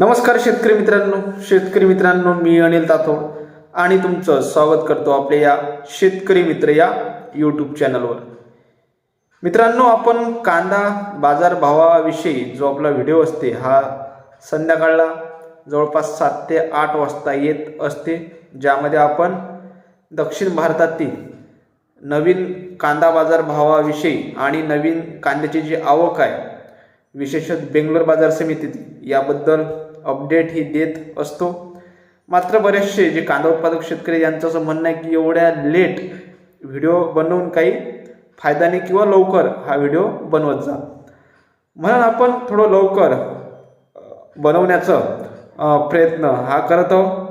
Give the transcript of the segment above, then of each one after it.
नमस्कार शेतकरी मित्रांनो. शेतकरी मित्रांनो मी अनिल तातोड आणि तुमचं स्वागत करतो आपल्या या शेतकरी मित्र या यूट्यूब चॅनलवर मित्रांनो आपण कांदा बाजारभावाविषयी जो आपला व्हिडिओ असते हा संध्याकाळला जवळपास सात ते आठ वाजता येत असते ज्यामध्ये आपण दक्षिण भारतातील नवीन कांदा बाजार भावाविषयी आणि नवीन कांद्याची जी आवक आहे विशेषतः बेंगलोर बाजार समितीत याबद्दल अपडेट ही देत असतो. मात्र बरेचसे जे कांदा उत्पादक शेतकरी यांचं असं म्हणणं आहे की एवढ्या लेट व्हिडिओ बनवून काही फायदा नाही किंवा लवकर हा व्हिडिओ बनवत जा. म्हणून आपण थोडं लवकर बनवण्याचं प्रयत्न हा करत आहोत.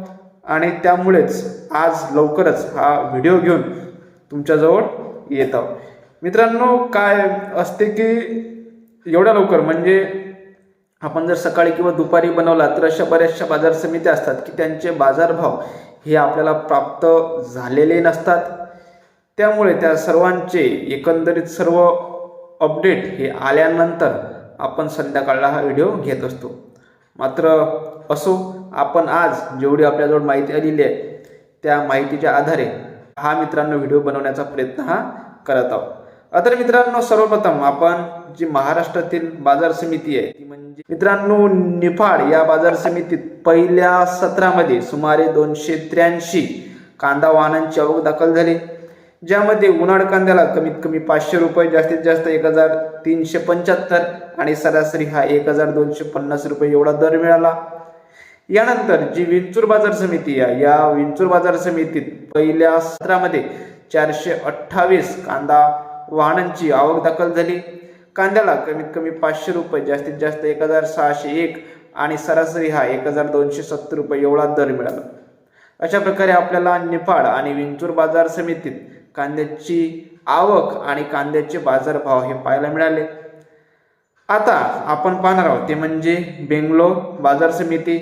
आणि त्यामुळेच आज लवकरच हा व्हिडिओ घेऊन तुमच्याजवळ येत आहोत. मित्रांनो काय असते की एवढ्या लवकर? म्हणजे आपण जर सकाळी किंवा दुपारी बनवला तर अशा बऱ्याचशा बाजार समित्या असतात की त्यांचे बाजारभाव हे आपल्याला प्राप्त झालेले नसतात. त्यामुळे त्या सर्वांचे एकंदरीत सर्व अपडेट हे आल्यानंतर आपण संध्याकाळला हा व्हिडिओ घेत असतो. मात्र असो आपण आज जेवढी आपल्याजवळ माहिती आलेली आहे त्या माहितीच्या आधारे हा मित्रांनो व्हिडिओ बनवण्याचा प्रयत्न हा करत आहोत. तर मित्रांनो सर्वप्रथम आपण जी महाराष्ट्रातील बाजार समिती आहे ती म्हणजे मित्रांनो निफाड या बाजार समितीत पहिल्या सत्रामध्ये सुमारे दोनशे त्र्याऐंशी कांदा वाहनांची आवक दाखल झाली ज्यामध्ये उन्हाळ कांद्याला कमीत कमी पाचशे रुपये जास्तीत जास्त एक हजार तीनशे पंच्याहत्तर आणि सरासरी हा एक हजार दोनशे पन्नास रुपये एवढा दर मिळाला. यानंतर जी विंचूर बाजार समिती आहे या विंचूर बाजार समितीत पहिल्या सत्रामध्ये चारशे अठ्ठावीस कांदा वाहनांची आवक दाखल झाली. कांद्याला कमीत कमी पाचशे रुपये जास्तीत जास्त एक हजार सहाशे एक आणि सरासरी हा एक हजार दोनशे सत्तर रुपये एवढा दर मिळाला. अशा प्रकारे आपल्याला निफाड आणि विंचूर बाजार समितीत कांद्याची आवक आणि कांद्याचे बाजारभाव हे पाहायला मिळाले. आता आपण पाहणार आहोत ते म्हणजे बेंगलोर बाजार समिती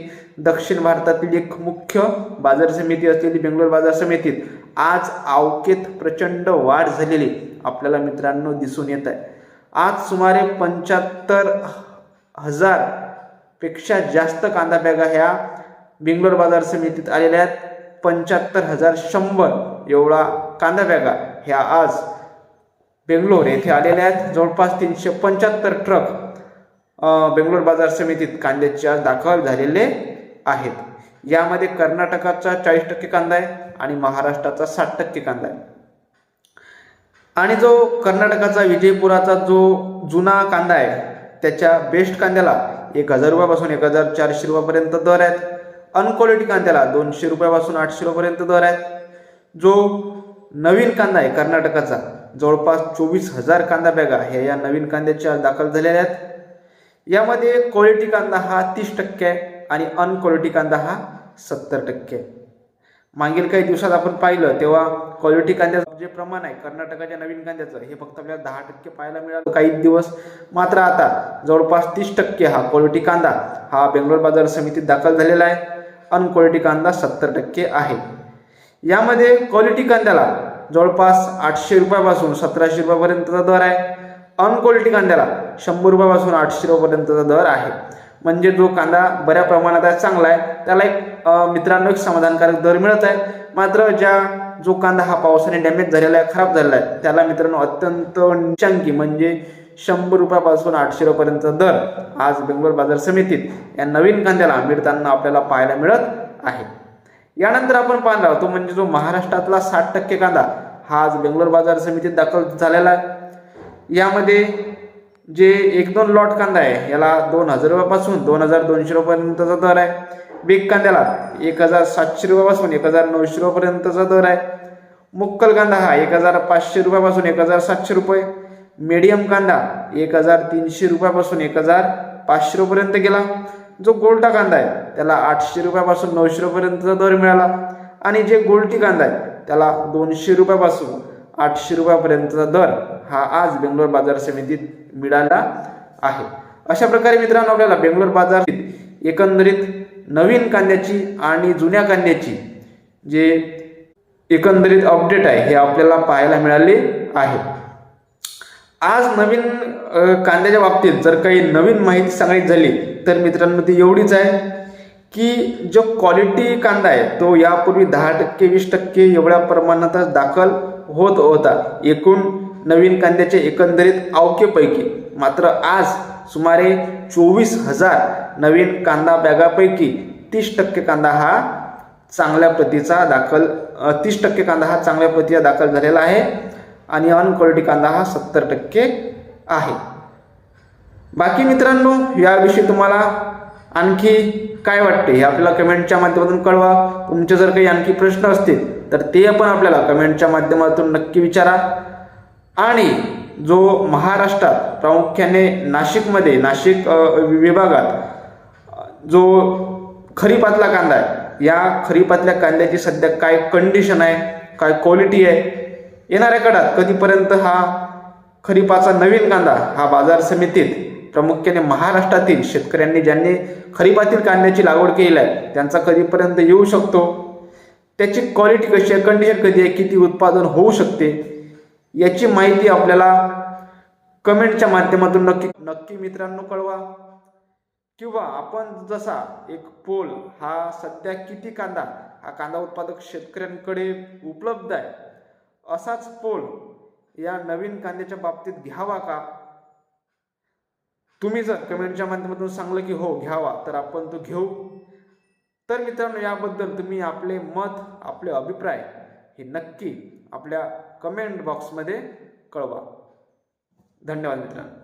दक्षिण भारतातील एक मुख्य बाजार समिती असलेली बेंगलोर बाजार समितीत आज आवकेत प्रचंड वाढ झालेली आपल्याला मित्रांनो दिसून येत आहे. आज सुमारे पंच्याहत्तर हजारपेक्षा जास्त कांदा बॅगा ह्या बेंगलोर बाजार समितीत आलेल्या आहेत. पंच्याहत्तर हजार शंभर एवढा कांदा बॅगा ह्या आज बेंगलोर येथे आलेल्या आहेत. जवळपास तीनशे पंच्याहत्तर ट्रक बेंगलोर बाजार समितीत कांद्याचे आज दाखल झालेले आहेत. यामध्ये कर्नाटकाचा चाळीस टक्के कांदा आहे आणि महाराष्ट्राचा साठ टक्के कांदा आहे. आणि जो कर्नाटकाचा विजयपुराचा जो जुना कांदा आहे त्याच्या बेस्ट कांद्याला एक हजार रुपयापासून एक हजार चारशे रुपयापर्यंत दर आहेत. अनक्वालिटी कांद्याला दोनशे रुपयापासून आठशे रुपयापर्यंत दर आहेत. जो नवीन कांदा आहे कर्नाटकाचा जवळपास चोवीस हजार कांदा बॅगा ह्या या नवीन कांद्याच्या दाखल झालेल्या आहेत. यामध्ये क्वालिटी कांदा हा तीस टक्के आहे आणि अनक्वालिटी कांदा हा सत्तर टक्के. आहे मागील काही दिवसात आपण पाहिलं तेव्हा क्वालिटी कांद्याचं जे प्रमाण आहे कर्नाटकाच्या नवीन कांद्याचं हे फक्त आपल्याला दहा टक्के पाहायला मिळालं काही दिवस. मात्र आता जवळपास तीस टक्के हा क्वालिटी कांदा हा बेंगलोर बाजार समितीत दाखल झालेला आहे. अनक्वालिटी कांदा सत्तर टक्के आहे. यामध्ये क्वालिटी कांद्याला जवळपास आठशे रुपयापासून सतराशे रुपयापर्यंतचा दर आहे. अनक्वालिटी कांद्याला शंभर रुपयापासून आठशे रुपयापर्यंतचा दर आहे. म्हणजे जो कांदा बऱ्या प्रमाणात आहे चांगला आहे त्याला एक मित्रांनो एक समाधानकारक दर मिळत आहे. मात्र ज्या जो कांदा हा पावसाने डॅमेज झालेला आहे खराब झालेला आहे त्याला मित्रांनो अत्यंत निचांकी म्हणजे शंभर रुपयापासून आठशे रुपयापर्यंतचा दर आज बेंगलोर बाजार समितीत या नवीन कांद्याला मिळताना आपल्याला पाहायला मिळत आहे. यानंतर आपण पाहणार आहोत तो म्हणजे जो महाराष्ट्रातला साठ टक्के कांदा हा आज बेंगलोर बाजार समितीत दाखल झालेला आहे. यामध्ये जे एक दोन लॉट कांदा आहे याला दोन हजार रुपयापासून दोन हजार दोनशे रुपयापर्यंतचा दर आहे. बिग कांद्याला एक हजार सातशे रुपयापासून एक हजार नऊशे रुपयापर्यंतचा दर आहे. मुक्कल कांदा हा एक हजार पाचशे रुपयापासून एक हजार सातशे रुपये. मीडियम कांदा एक हजार तीनशे रुपयापासून एक हजार पाचशे रुपयापर्यंत गेला. जो गोलटा कांदा आहे त्याला आठशे रुपयापासून नऊशे रुपयापर्यंतचा दर मिळाला. आणि जे गोलटी कांदा आहे त्याला दोनशे रुपयापासून आठशे रुपयापर्यंतचा दर हा आज बेंगलोर बाजार समितीत मिळाला आहे. अशा प्रकारे मित्रांनो आपल्याला बेंगलोर बाजार एकंदरीत नवीन कांद्याची आणि जुन्या कांद्याची जे एकंदरीत अपडेट आहे हे आपल्याला पाहायला मिळाले आहे. आज नवीन कांद्याच्या बाबतीत जर काही नवीन माहिती सांगायची झाली तर मित्रांनो ती एवढीच आहे की जो क्वालिटी कांदा आहे तो यापूर्वी दहा टक्के वीस टक्के एवढ्या प्रमाणातच दाखल होत होता. एकूण नवीन कांद्याच्या एकंदरीत अवकेपैकी मात्र आज सुमारे चोवीस हजार नवीन कांदा बॅगापैकी तीस टक्के कांदा हा चांगल्या प्रतीचा दाखल तीस टक्के कांदा हा चांगल्या प्रतीचा दाखल झालेला आहे. आणि अनक्वालिटी कांदा हा सत्तर टक्के आहे. बाकी मित्रांनो याविषयी तुम्हाला आणखी काय वाटते हे आपल्याला कमेंटच्या माध्यमातून कळवा. तुमचे जर काही आणखी प्रश्न असतील तर ते पण आपल्याला कमेंटच्या माध्यमातून नक्की विचारा. आणि जो महाराष्ट्रात प्रामुख्याने नाशिकमध्ये नाशिक विभागात जो खरीपातला कांदा आहे या खरीपातल्या कांद्याची सध्या काय कंडिशन आहे काय क्वालिटी आहे येणाऱ्या काळात कधीपर्यंत हा खरीपाचा नवीन कांदा हा बाजार समितीत प्रामुख्याने महाराष्ट्रातील शेतकऱ्यांनी ज्यांनी खरीपातील कांद्याची लागवड केली आहे त्यांचा कधीपर्यंत येऊ शकतो? त्याची क्वालिटी कशी आहे? कंडिशन कधी आहे? किती उत्पादन होऊ शकते? याची माहिती आपल्याला कमेंटच्या माध्यमातून नक्की नक्की मित्रांनो कळवा. किंवा आपण जसा एक पोल हा सध्या किती कांदा हा कांदा उत्पादक शेतकऱ्यांकडे उपलब्ध आहे असाच पोल या नवीन कांद्याच्या बाबतीत घ्यावा का? तुम्ही जर कमेंटच्या माध्यमातून सांगलं की हो घ्यावा तर आपण तो घेऊ. तर मित्रांनो याबद्दल तुम्ही आपले मत आपले अभिप्राय हे नक्की आपल्या कमेंट बॉक्समध्ये कळवा. धन्यवाद मित्रांनो.